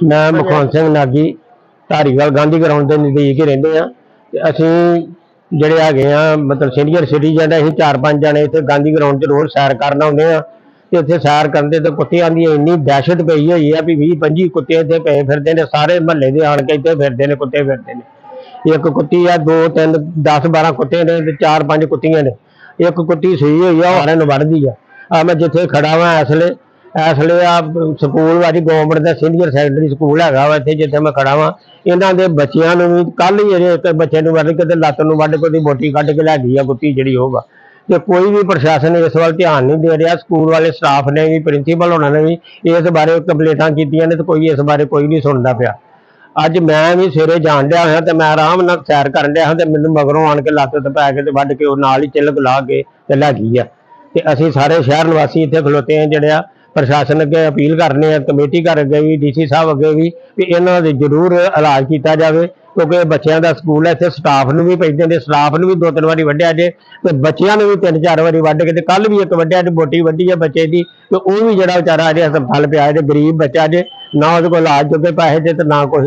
ਮੈਂ ਮੁਖਵੰਤ ਸਿੰਘ ਨਾਗੀ ਧਾਰੀਵਾਲ ਗਾਂਧੀ ਗਰਾਊਂਡ ਦੇ ਨਜ਼ਦੀਕ ਹੀ ਰਹਿੰਦੇ ਆ ਤੇ ਅਸੀਂ ਜਿਹੜੇ ਹੈਗੇ ਆ ਮਤਲਬ ਸੀਨੀਅਰ ਸਿਟੀਜ਼ਨ ਅਸੀਂ ਚਾਰ ਪੰਜ ਜਣੇ ਇੱਥੇ ਗਾਂਧੀ ਗਰਾਊਂਡ 'ਚ ਰੋਜ਼ ਸੈਰ ਕਰਨ ਆਉਂਦੇ ਆ ਤੇ ਇੱਥੇ ਸੈਰ ਕਰਨ ਦੇ ਤੇ ਕੁੱਤਿਆਂ ਦੀ ਇੰਨੀ ਦਹਿਸ਼ਤ ਪਈ ਹੋਈ ਆ ਵੀ 20 25 ਕੁੱਤੇ ਇੱਥੇ ਪਏ ਫਿਰਦੇ ਨੇ ਸਾਰੇ ਮਹੱਲੇ ਦੇ ਆਣ ਕੇ ਇੱਥੇ ਫਿਰਦੇ ਨੇ ਕੁੱਤੇ ਫਿਰਦੇ ਨੇ। ਇੱਕ ਕੁੱਤੀ ਆ ਦੋ ਤਿੰਨ 10 12 ਕੁੱਤੇ ਨੇ ਤੇ ਚਾਰ ਪੰਜ ਕੁੱਤੀਆਂ ਨੇ। ਇੱਕ ਕੁੱਤੀ ਸੂਈ ਹੋਈ ਆ ਸਾਰਿਆਂ ਨੂੰ ਵੱਢਦੀ ਆ। ਆ ਮੈਂ ਜਿੱਥੇ ਖੜਾ ਵਾਂ ਇਸ ਵੇਲੇ ਇਸ ਲਈ ਆ ਸਕੂਲ ਵਾਲੀ ਗਵਰਨਮੈਂਟ ਦਾ ਸੀਨੀਅਰ ਸੈਕੰਡਰੀ ਸਕੂਲ ਹੈਗਾ ਵਾ ਇੱਥੇ, ਜਿੱਥੇ ਮੈਂ ਖੜਾ ਵਾਂ। ਇਹਨਾਂ ਦੇ ਬੱਚਿਆਂ ਨੂੰ ਵੀ ਕੱਲ ਹੀ ਇਹਦੇ ਇੱਕ ਬੱਚੇ ਨੂੰ ਵੱਢ ਕੇ ਤੇ ਲੱਤ ਨੂੰ ਵੱਢ ਕੇ ਉਹਦੀ ਬੋਟੀ ਕੱਢ ਕੇ ਲੈ ਗਈ ਆ ਗੁੱਤੀ ਜਿਹੜੀ ਉਹ ਵਾ। ਤੇ ਕੋਈ ਵੀ ਪ੍ਰਸ਼ਾਸਨ ਇਸ ਵੱਲ ਧਿਆਨ ਨਹੀਂ ਦੇ ਰਿਹਾ, ਸਕੂਲ ਵਾਲੇ ਸਟਾਫ ਨੇ ਵੀ ਪ੍ਰਿੰਸੀਪਲ ਹੋਣਾ ਨੇ ਵੀ ਇਸ ਬਾਰੇ ਕੰਪਲੇਂਟਾਂ ਕੀਤੀਆਂ ਨੇ ਤੇ ਕੋਈ ਇਸ ਬਾਰੇ ਕੋਈ ਨਹੀਂ ਸੁਣਦਾ ਪਿਆ। ਅੱਜ ਮੈਂ ਵੀ ਸਵੇਰੇ ਜਾਣ ਡਿਆ ਹਾਂ ਤੇ ਮੈਂ ਆਰਾਮ ਨਾਲ ਸੈਰ ਕਰਨ ਡਿਆ ਹਾਂ ਤੇ ਮੈਨੂੰ ਮਗਰੋਂ ਆਣ ਕੇ ਲੱਤ ਤੇ ਪੈ ਕੇ ਤੇ ਵੱਢ ਕੇ ਉਹ ਨਾਲ ਹੀ ਚਿਲਕ ਲਾ ਕੇ ਤੇ ਲੈ ਗਈ ਆ। ਤੇ ਅਸੀਂ ਸਾਰੇ ਸ਼ਹਿਰ ਨਿਵਾਸੀ ਇੱਥੇ ਖਲੋਤੇ ਆ ਜਿਹੜੇ ਆ ਪ੍ਰਸ਼ਾਸਨ ਅੱਗੇ ਅਪੀਲ ਕਰਨੇ ਆ ਕਮੇਟੀ ਘਰ ਅੱਗੇ ਵੀ, ਡੀਸੀ ਸਾਹਿਬ ਅੱਗੇ ਵੀ ਵੀ ਇਹਨਾਂ ਦੇ ਜ਼ਰੂਰ ਇਲਾਜ ਕੀਤਾ ਜਾਵੇ, ਕਿਉਂਕਿ ਬੱਚਿਆਂ ਦਾ ਸਕੂਲ ਹੈ, ਇੱਥੇ ਸਟਾਫ ਨੂੰ ਵੀ ਪੈਂਦੇ ਨੇ ਸਟਾਫ ਨੂੰ ਵੀ ਦੋ ਤਿੰਨ ਵਾਰੀ ਵੱਢਿਆ ਜੇ, ਤੇ ਬੱਚਿਆਂ ਨੂੰ ਵੀ ਤਿੰਨ ਚਾਰ ਵਾਰੀ ਵੱਢ ਕੇ ਤੇ ਕੱਲ ਵੀ ਇੱਕ ਵੱਢਿਆ ਤੇ ਬੋਟੀ ਵੱਢੀ ਹੈ ਬੱਚੇ ਦੀ, ਤੇ ਉਹ ਵੀ ਜਿਹੜਾ ਵਿਚਾਰਾ ਅਜੇ ਹਸਪਤਾਲ ਪਿਆ ਜੇ ਗਰੀਬ ਬੱਚਾ ਜੇ, ਨਾ ਉਹਦੇ ਕੋਲ ਇਲਾਜ ਜੋਗੇ ਪੈਸੇ ਜੇ ਤੇ ਨਾ ਕੁਛ